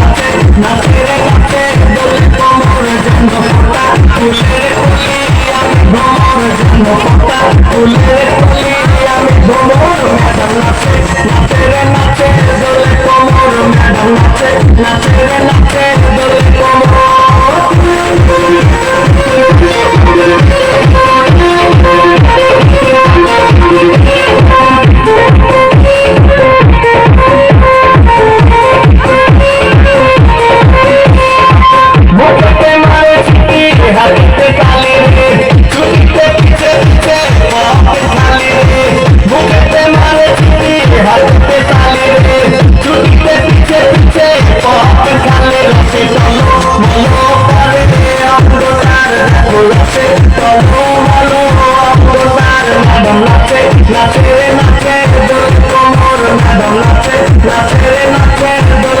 হাতে নাচে রে নাচে দোলে কোমর যেন ফোটা তুলে রে তুলি আমি ভ্রমর যেন ফোটা তুলে রে তবু ভালো আমার ম্যাডাম নাচে নাচে রে নাচে দোল কোমর ম্যাডাম নাচে নাচে রে নাচে দোল